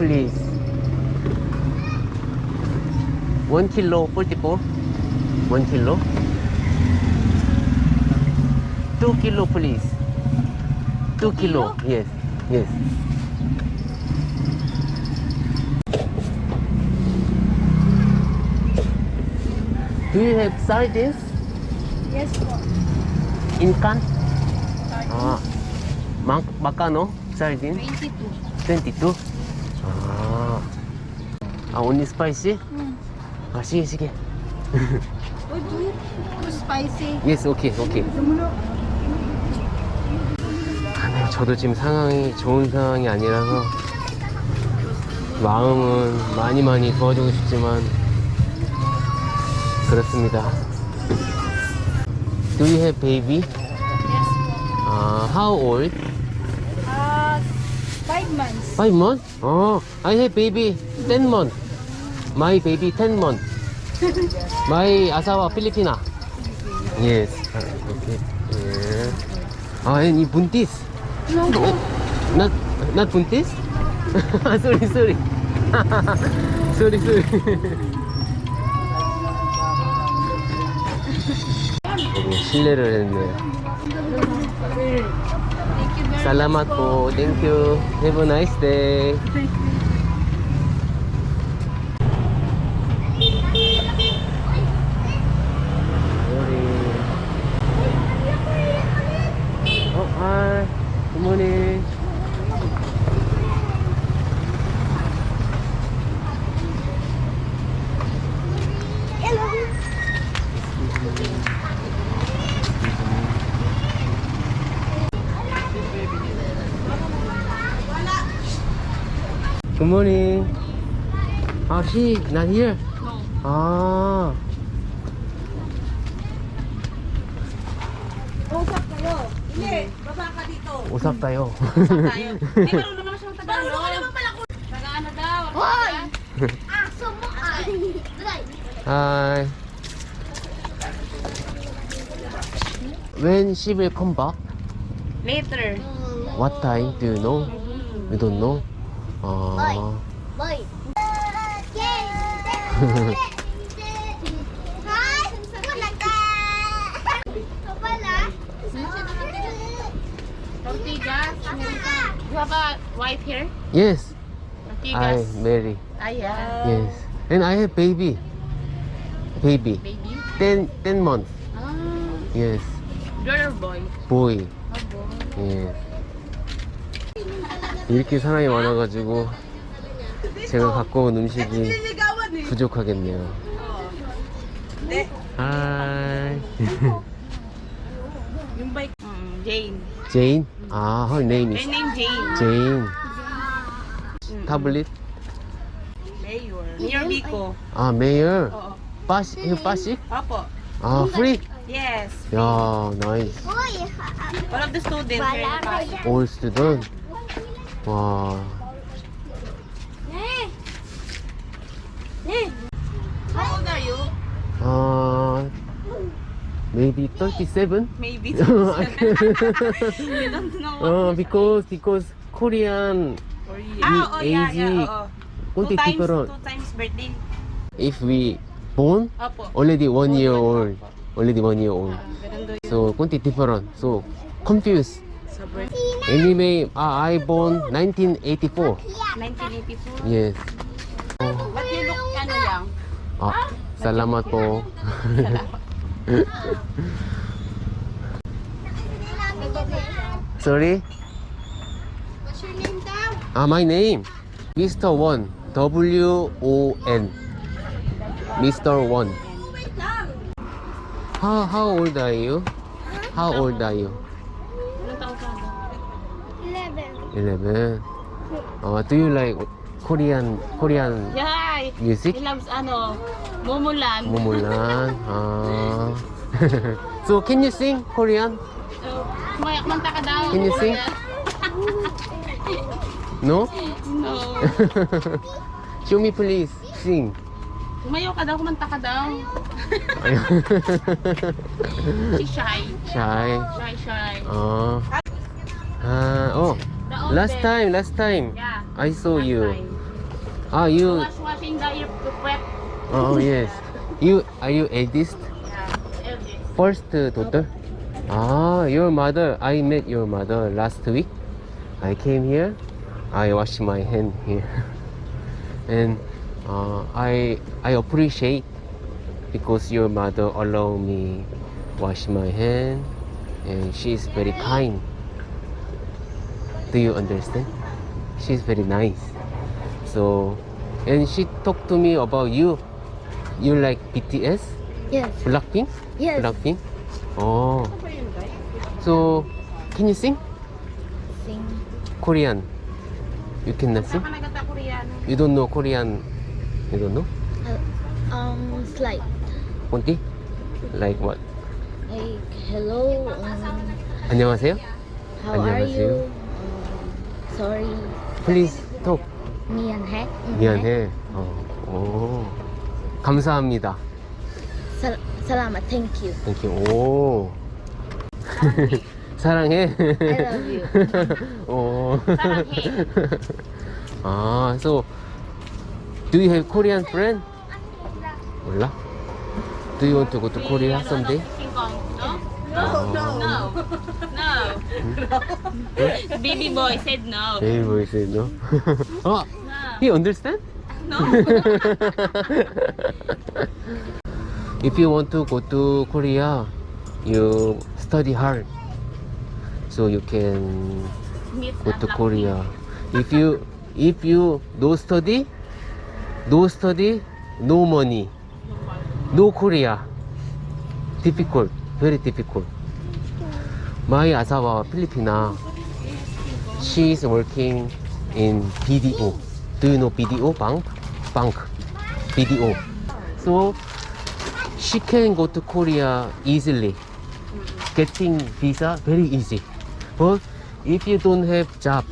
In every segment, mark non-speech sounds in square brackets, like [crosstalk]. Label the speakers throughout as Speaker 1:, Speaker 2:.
Speaker 1: Good morning. Rice, please. One kilo, 44. One kilo. Two kilo, please. Two kilo. Yes, yes. Do you have sardines
Speaker 2: Yes po.
Speaker 1: in can? Ah, mak makano? Sardine?
Speaker 2: 22.
Speaker 1: 22? Ah. Ah, only spicy?
Speaker 2: Hmm.
Speaker 1: Ah, sige, sige.
Speaker 2: Uy, too spicy.
Speaker 1: Yes, okay, okay. 아, 네, 저도 지금 상황이 좋은 상황이 아니라서 마음은 많이 많이 도와주고 싶지만 그렇습니다. Do you have baby?
Speaker 2: Yes po.
Speaker 1: Uh, how old?
Speaker 2: Five months.
Speaker 1: Oh, I have baby 10 months. My baby 10 months. My asawa Filipina. Yes. Okay. Yeah. Ah, and you buntis?
Speaker 2: No.
Speaker 1: Not not buntis? [laughs] sorry, sorry. [laughs] sorry, sorry. [laughs] 실례를 했네요. 살라마코, 땡큐, have a nice day. Good morning. Ah, she not here.
Speaker 2: No.
Speaker 1: Ah.
Speaker 3: Usap kayo. Hindi, baba ka dito.
Speaker 1: Usap tayo.
Speaker 3: Tayo. Hindi marunong naman siyang Tagalog. Marunong naman pala ko.
Speaker 2: Taga-ano daw?
Speaker 4: Hoy! Aso mo ay! Dry.
Speaker 1: Hi. When she will come back?
Speaker 2: Later.
Speaker 1: What time? Do you know? You don't know? Ah.
Speaker 4: Boy! Yay! Hi! Malaga! Ito pala?
Speaker 2: Tortillas. You have a wife here?
Speaker 1: Yes. I
Speaker 2: Tortillas.
Speaker 1: marry.
Speaker 2: Ayan.
Speaker 1: Yes. And I have baby. Baby.
Speaker 2: Baby.
Speaker 1: 10, 10 months.
Speaker 2: Ah.
Speaker 1: Yes.
Speaker 2: Girl or boy?
Speaker 1: Boy.
Speaker 2: Oh, boy.
Speaker 1: 예. 이렇게 사람이 많아가지고 제가 갖고 온 음식이
Speaker 3: eh.
Speaker 1: 부족하겠네요.
Speaker 3: Bike.
Speaker 2: Mm, Jane.
Speaker 1: Jane? Ah, her name is
Speaker 2: name Jane.
Speaker 1: Jane.
Speaker 2: Mm.
Speaker 1: Tablet?
Speaker 2: Mayor. Near Biko.
Speaker 1: 아, Mayor.
Speaker 2: Oo.
Speaker 1: 빠시, 이거 빠시?
Speaker 2: Opo.
Speaker 1: 아, free?
Speaker 2: Yes.
Speaker 1: 야, nice.
Speaker 2: Of the students here in Pasig.
Speaker 1: All student. 와.
Speaker 4: Eh! Eh!
Speaker 2: How old are you?
Speaker 1: 아, maybe 37?
Speaker 2: Maybe. you don't know.
Speaker 1: 어, because, because Korean
Speaker 2: Korea. Ah, oh, yeah, yeah. Oo.
Speaker 1: kunti
Speaker 2: Two times,
Speaker 1: different.
Speaker 2: two times birthday.
Speaker 1: if we born already one year old already one year old
Speaker 2: Ah,
Speaker 1: so kunti different so confused
Speaker 2: sa birthday.
Speaker 1: Uh, I born 1984
Speaker 2: 1984.
Speaker 1: yes
Speaker 2: What you look, ano yang?
Speaker 1: 아 salamat po [laughs] sorry
Speaker 4: What's your name daw?
Speaker 1: ah my name Mr. Won W O N Mr. Won how how old are you how old are you
Speaker 4: 11.
Speaker 1: Oh, do you like Korean Korean
Speaker 2: Yeah,
Speaker 1: music?
Speaker 2: he loves ano, Momoland.
Speaker 1: Momoland. [laughs] Ah. [laughs] so can you sing Korean?
Speaker 2: Oh, so,
Speaker 1: Can you sing? [laughs] No?
Speaker 2: No.
Speaker 1: Show me please. Sing.
Speaker 2: Kumayo ka daw, kumanta ka daw. Si Shy.
Speaker 1: Shy.
Speaker 2: Shy, shy.
Speaker 1: Oh. Ah,
Speaker 2: oh.
Speaker 1: Last time, last time.
Speaker 2: Yeah.
Speaker 1: I saw
Speaker 2: last
Speaker 1: you.
Speaker 2: time.
Speaker 1: Ah, you.
Speaker 2: Was washing the wet.
Speaker 1: Oh, yes. [laughs] You are you eldest?
Speaker 2: Yeah. eldest.
Speaker 1: First daughter? Ah, your mother. I met your mother last week. I came here. I wash my hand here, [laughs] and uh, I I appreciate because your mother allow me wash my hand, and she is very kind. Do you understand? She's very nice. So, and she talked to me about you. You like BTS?
Speaker 4: Yes.
Speaker 1: Blackpink?
Speaker 4: Yes.
Speaker 1: Blackpink? Oh. So, can you sing
Speaker 4: Sing.
Speaker 1: Korean? You cannot sing?
Speaker 2: Saan ka nagkata Koreano?
Speaker 1: You don't know Korean? You don't know?
Speaker 4: Uh, um, slide.
Speaker 1: Konti? Like what?
Speaker 4: Like, hello. Um,
Speaker 1: 안녕하세요?
Speaker 4: how are
Speaker 1: 안녕하세요.
Speaker 4: you? Um, sorry.
Speaker 1: Please talk.
Speaker 4: 미안해.
Speaker 1: 미안해. 어. 오. 감사합니다.
Speaker 4: 사, salamat. Thank you.
Speaker 1: Thank you. 오. 사랑해.
Speaker 4: I love you.
Speaker 1: 오.
Speaker 2: 사랑해.
Speaker 1: 아, so do you have Korean friend? 몰라? Do you want to go to Korea someday?
Speaker 2: Ano, No?
Speaker 1: No,
Speaker 2: No. No. [laughs] Baby boy said no.
Speaker 1: Hey, boy said no. [laughs] oh,
Speaker 2: No.
Speaker 1: he understand?
Speaker 2: No. [laughs]
Speaker 1: if you want to go to Korea, you study hard, so you can
Speaker 2: Meet
Speaker 1: go
Speaker 2: the
Speaker 1: to
Speaker 2: Blackpink.
Speaker 1: Korea. If you if you no study, no study, no money, no Korea. Difficult, very difficult. My asawa Filipina, she is working in BDO. Do you know BDO bank? Bank, BDO. So she can go to Korea easily. Getting visa very easy. But if you don't have job,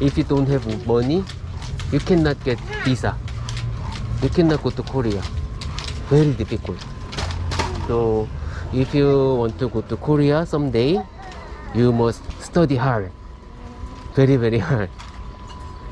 Speaker 1: if you don't have money, you cannot get visa. You cannot go to Korea. Very difficult. So if you want to go to Korea someday, you must study hard. Very very [laughs] hard.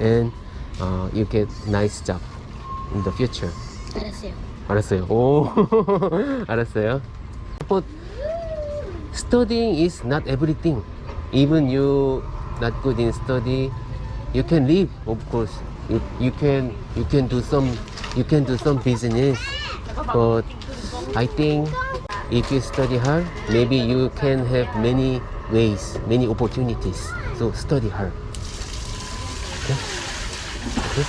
Speaker 1: And uh, you get nice job in the future.
Speaker 4: 알았어요.
Speaker 1: 알았어요. 오, [laughs] 알았어요. But studying is not everything. Even you not good in study, you can live. Of course, you, you can you can do some you can do some business. But I think if you study hard, maybe you can have many ways, many opportunities. So study hard. Okay. Okay.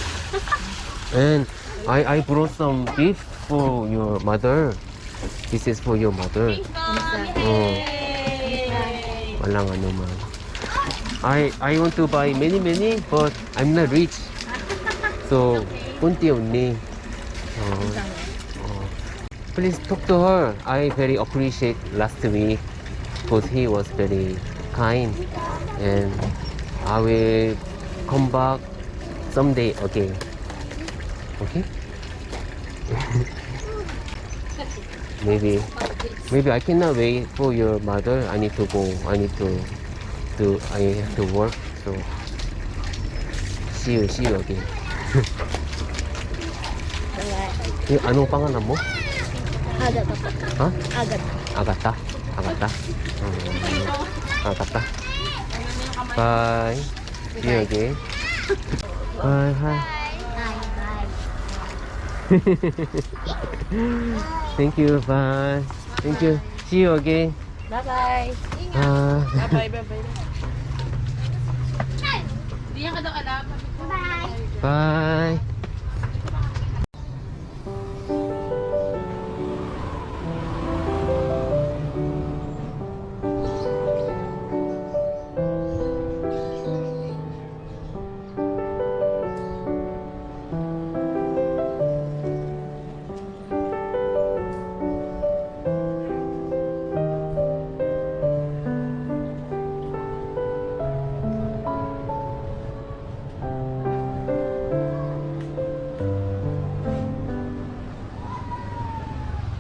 Speaker 1: And I I brought some gift for your mother. This is for your mother. Oh, walang ano man. I I want to buy many many, but I'm not rich. So, [laughs] kunti only. Oh. Please talk to her. I very appreciate last week because he was very kind, and I will come back someday again. Okay? [laughs] maybe maybe I cannot wait for your mother. I need to go. I need to do I have to work. So see you, see you again. [laughs]
Speaker 4: Bye.
Speaker 1: Eh, anong pangalan mo?
Speaker 4: Agata po.
Speaker 1: Ha?
Speaker 4: Agata.
Speaker 1: Agata? Agata? Um, Agata. Bye. See you again. Bye. Hi.
Speaker 4: Bye. Bye.
Speaker 1: Thank you. Bye. Thank you. See you again.
Speaker 2: Bye-bye.
Speaker 1: Bye.
Speaker 2: Bye-bye, bye-bye. Hindi yan ka daw alam.
Speaker 4: Bye.
Speaker 1: Bye.